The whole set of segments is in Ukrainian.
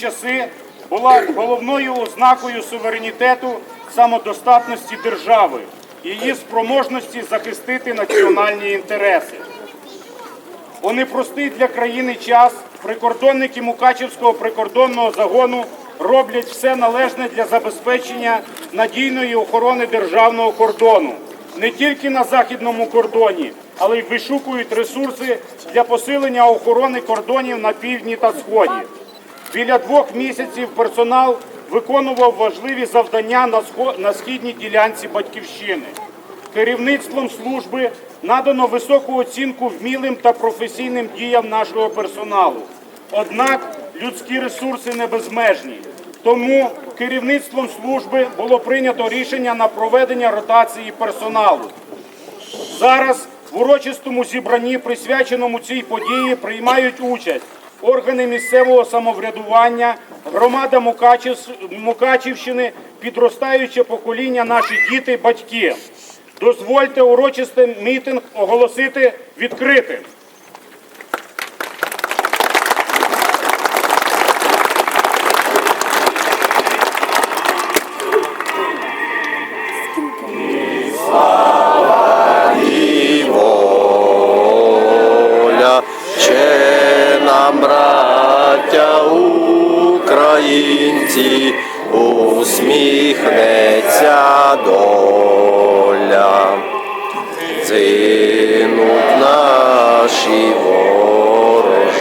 часи була головною ознакою суверенітету самодостатності держави, її спроможності захистити національні інтереси. У непростий для країни час прикордонники Мукачівського прикордонного загону роблять все належне для забезпечення надійної охорони державного кордону не тільки на західному кордоні, але й вишукують ресурси для посилення охорони кордонів на півдні та сході. Біля двох місяців персонал виконував важливі завдання на східній ділянці батьківщини. Керівництвом служби надано високу оцінку вмілим та професійним діям нашого персоналу. Однак людські ресурси не безмежні. Тому керівництвом служби було прийнято рішення на проведення ротації персоналу. Зараз в урочистому зібранні, присвяченому цій події, приймають участь органи місцевого самоврядування, громада Мукачів- Мукачівщини, підростаюче покоління, наші діти, батьки. Дозвольте урочистий мітинг оголосити відкритим. Українці, усміхнеться доля. Цинуть наші вороженьки.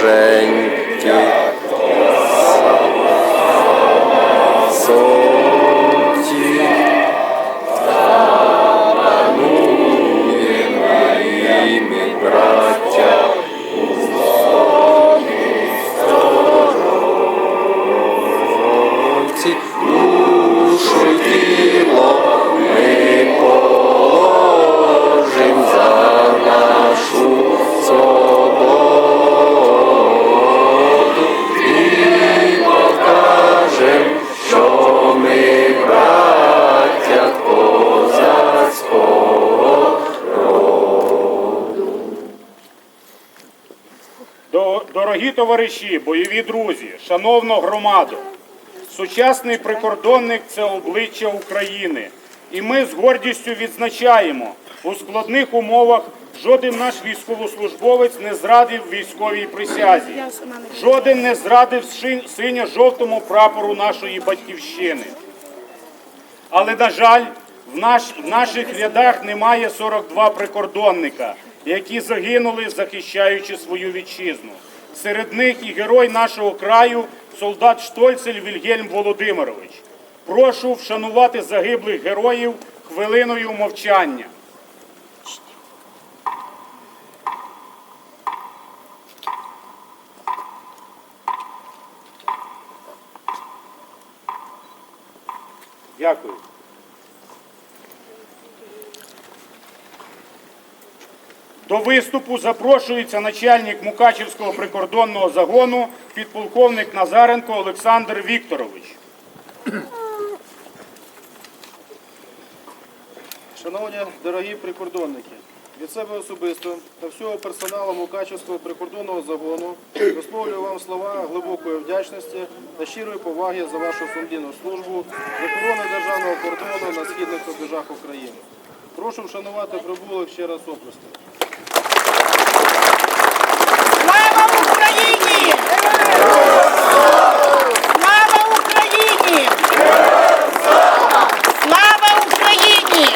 Дорогі товариші, бойові друзі, шановна громадо, сучасний прикордонник це обличчя України. І ми з гордістю відзначаємо, у складних умовах жоден наш військовослужбовець не зрадив військовій присязі. Жоден не зрадив синьо-жовтому прапору нашої батьківщини. Але, на жаль, в, наш, в наших рядах немає 42 прикордонника, які загинули, захищаючи свою вітчизну. Серед них і герой нашого краю, солдат Штольцель Вільгельм Володимирович. Прошу вшанувати загиблих героїв хвилиною мовчання. Дякую. До виступу запрошується начальник Мукачівського прикордонного загону, підполковник Назаренко Олександр Вікторович. Шановні дорогі прикордонники, від себе особисто та всього персоналу Мукачівського прикордонного загону висловлюю вам слова глибокої вдячності та щирої поваги за вашу сумлінну службу охорони державного кордону на східних рубежах України. Прошу вшанувати прибулих ще раз оплеском. Слава Україні! Слава Україні! Слава Україні!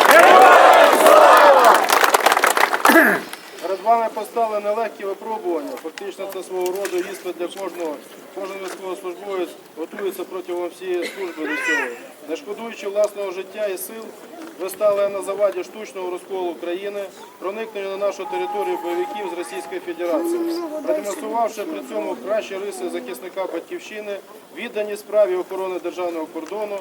Перед вами постали нелегкі випробування. Фактично це свого роду іспит для кожного. Кожен військовослужбовець готується протягом всієї служби до цього. Не шкодуючи власного життя і сил, ви на заваді штучного розколу країни, проникнення на нашу територію бойовиків з Російської Федерації, продемонструвавши при цьому кращі риси захисника батьківщини, віддані справі охорони державного кордону,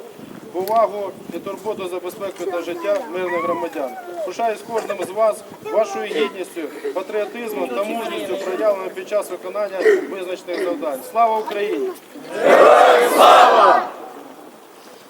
повагу і турботу за безпеку та життя мирних громадян. Пишаюсь кожним з вас вашою гідністю, патріотизмом та мужністю, проявленими під час виконання визначених завдань. Слава Україні! Слава!